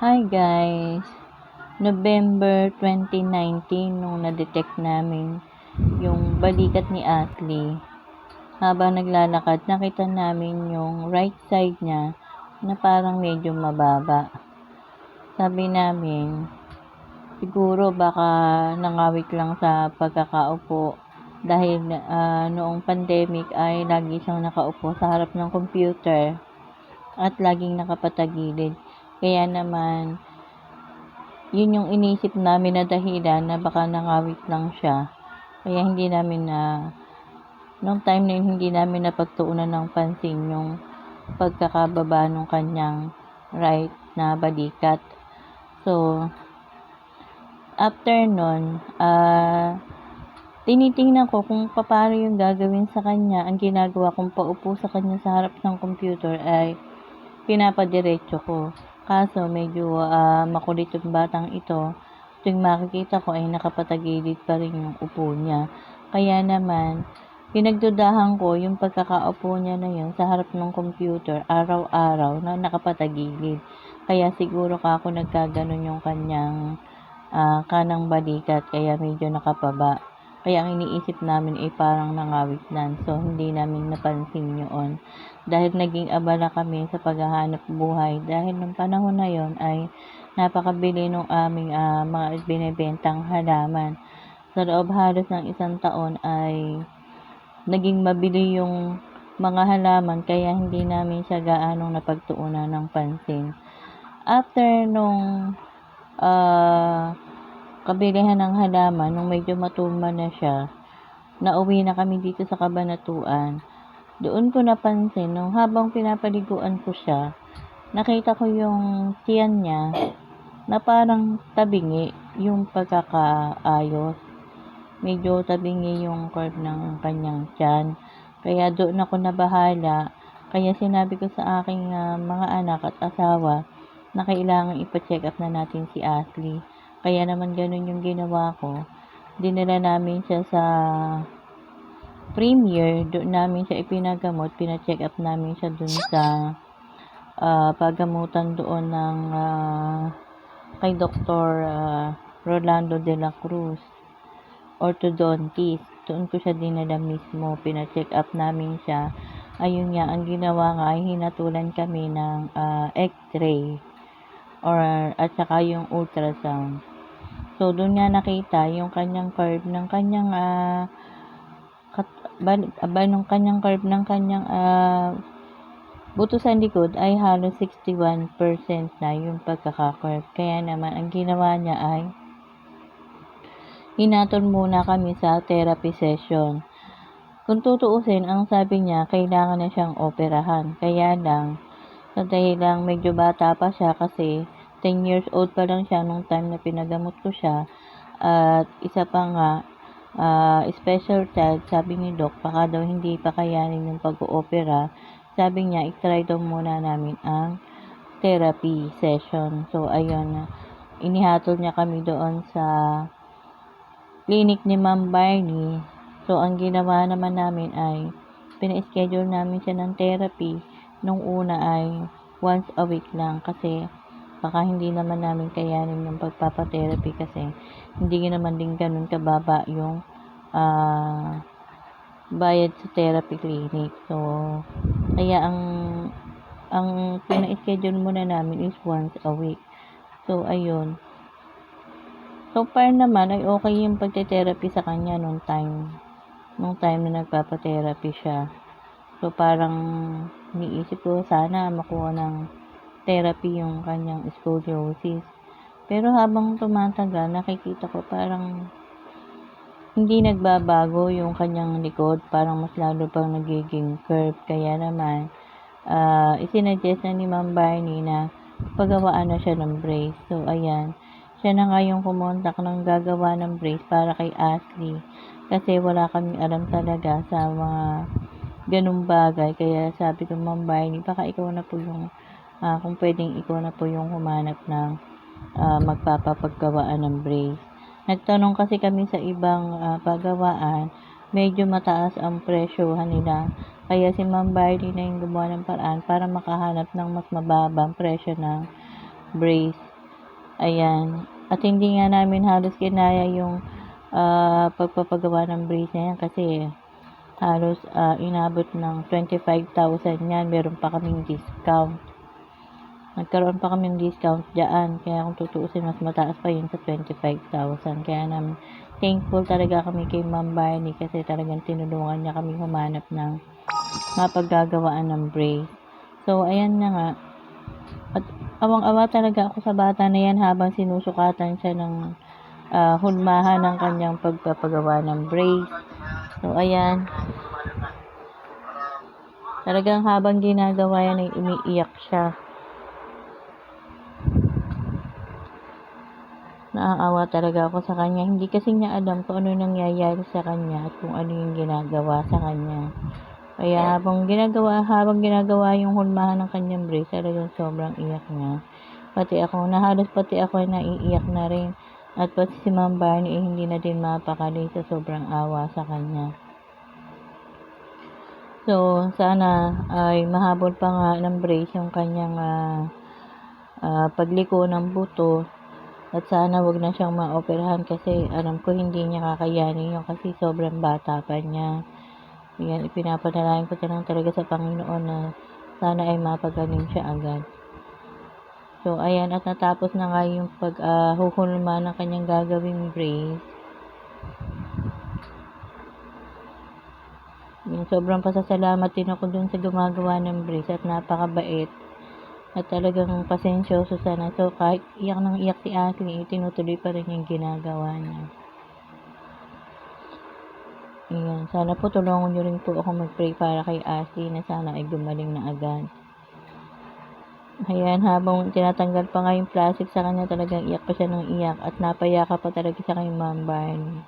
Hi guys! November 2019 nung na-detect namin yung balikat ni Ashley. Habang naglalakad, nakita namin yung right side niya na parang medyo mababa. Sabi namin, siguro baka nangawit lang sa pagkakaupo dahil ah, noong pandemic ay lagi siyang nakaupo sa harap ng computer at laging nakapatagilid. Kaya naman, yun yung inisip namin na dahilan na baka nangawit lang siya. Kaya hindi namin na, nung time na yun, hindi namin napagtuunan ng pansin yung pagkakababa ng kanyang right na balikat. So, after nun, ah, tinitingnan ko kung paano yung gagawin sa kanya. Ang ginagawa kong paupo sa kanya sa harap ng computer ay pinapadiretso ko. Kaso medyo ah, makulit yung batang ito. Tuwing makikita ko ay nakapatagilid pa rin yung upo niya. Kaya naman, pinagdudahan ko yung pagkakaupo niya na yun sa harap ng computer araw-araw na nakapatagilid. Kaya siguro ka ako nagkaganon yung kanyang ah, kanang balikat kaya medyo nakapaba. Kaya ang iniisip namin ay parang nangawit lang. So, hindi namin napansin yun. Dahil naging abala kami sa paghahanap buhay. Dahil nung panahon na yon ay napakabili ng aming ah, mga binibentang halaman. Sa loob halos ng isang taon ay naging mabili yung mga halaman kaya hindi namin siya gaanong napagtuunan ng pansin. After nung ah, kabilihan ng halaman, nung medyo matumba na siya, nauwi na kami dito sa kabanatuan. Doon ko napansin, nung habang pinapaliguan ko siya, nakita ko yung tiyan niya na parang tabingi yung pagkakaayos. Medyo tabingi yung curve ng kanyang tiyan. Kaya doon ako nabahala. Kaya sinabi ko sa aking ah, mga anak at asawa na kailangan ipa-check up na natin si Ashley. Kaya naman ganun yung ginawa ko. Dinala namin siya sa premier, doon namin siya ipinagamot, pina-check up namin siya doon sa ah, pagamutan doon ng ah, kay Dr. ah, Rolando de la Cruz, orthodontist. Doon ko siya dinala mismo, pina-check up namin siya. Ayun nga, ang ginawa nga ay hinatulan kami ng ah, x-ray or at saka yung ultrasound. So, doon nga nakita yung kanyang curve ng kanyang ah kat, ba, ba, nung kanyang curve ng kanyang ah buto sa likod ay halos 61% na yung pagkaka-curve. Kaya naman, ang ginawa niya ay hinatol muna kami sa therapy session. Kung tutuusin, ang sabi niya, kailangan na siyang operahan. Kaya lang, sa dahilang medyo bata pa siya kasi 10 years old pa lang siya nung time na pinagamot ko siya. At isa pa nga, ah, special child, sabi ni Doc, baka daw hindi pa kayanin yung pag-oopera. Sabi niya, i-try daw muna namin ang therapy session. So, ayun, inihatol niya kami doon sa clinic ni Ma'am Barney. So, ang ginawa naman namin ay, pina-schedule namin siya ng therapy. Nung una ay, once a week lang kasi baka hindi naman namin kayanin yung pagpapatherapy kasi hindi naman din ganun kababa yung ah, bayad sa therapy clinic. So, kaya ang ang pina-schedule muna namin is once a week. So, ayun. So far naman ay okay yung pagte-therapy sa kanya nung time nung time na nagpapa-therapy siya. So parang niisip ko sana makuha ng therapy yung kanyang scoliosis. Pero habang tumatagal, nakikita ko parang hindi nagbabago yung kanyang likod. Parang mas lalo pang nagiging curve. Kaya naman, uh, isinuggest na ni Ma'am Barney na pagawaan na siya ng brace. So, ayan siya na nga kumontak ng gagawa ng brace para kay Ashley. Kasi wala kaming alam talaga sa mga ganung bagay. Kaya sabi ko, Ma'am Barney, baka ikaw na po yung, uh, kung pwedeng ikaw na po yung humanap ng uh, magpapapagawaan ng brace. Nagtanong kasi kami sa ibang uh, pagawaan, medyo mataas ang presyohan nila. Kaya si Ma'am Barney na yung gumawa ng paraan para makahanap ng mas mababang presyo ng brace Ayan. At hindi nga namin halos kinaya yung ah, pagpapagawa ng brace na yan kasi halos ah, inabot ng 25,000 yan. Meron pa kaming discount. Nagkaroon pa kaming discount dyan. Kaya kung tutuusin, mas mataas pa yun sa 25,000. Kaya namin thankful talaga kami kay Ma'am Barney kasi talagang tinulungan niya kami humanap ng mapaggagawaan ng brace. So, ayan na nga. At awang-awa talaga ako sa bata na yan habang sinusukatan siya ng ah, hulmahan ng kanyang pagpapagawa ng brace. So, ayan. Talagang habang ginagawa yan ay umiiyak siya. Naaawa talaga ako sa kanya. Hindi kasi niya alam kung ano nangyayari sa kanya at kung ano yung ginagawa sa kanya. Kaya habang ginagawa, habang ginagawa yung hulmahan ng kanyang brace, talagang sobrang iyak niya. Pati ako, na halos pati ako ay naiiyak na rin. At pati si Ma'am Barney ay hindi na din mapakali sa sobrang awa sa kanya. So, sana ay mahabol pa nga ng brace yung kanyang ah, ah, pagliko ng buto. At sana wag na siyang maoperahan kasi alam ko hindi niya kakayanin yun kasi sobrang bata pa niya. Yan, ipinapanalangin ko lang talaga sa Panginoon na sana ay mapagaling siya agad. So, ayan, at natapos na nga yung pag-huhulma ng kanyang gagawing brace. Yung sobrang pasasalamat din ako dun sa gumagawa ng brace at napakabait. At talagang pasensyoso sana. So, kahit iyak ng iyak si Ashley, tinutuloy pa rin yung ginagawa niya. Ayan. Sana po tulungan niyo rin po ako mag-pray para kay Ashley na sana ay gumaling na agad. Ayan, habang tinatanggal pa nga yung plastic sa kanya, talagang iyak pa siya ng iyak at napayaka pa talaga siya kay Ma'am Barney.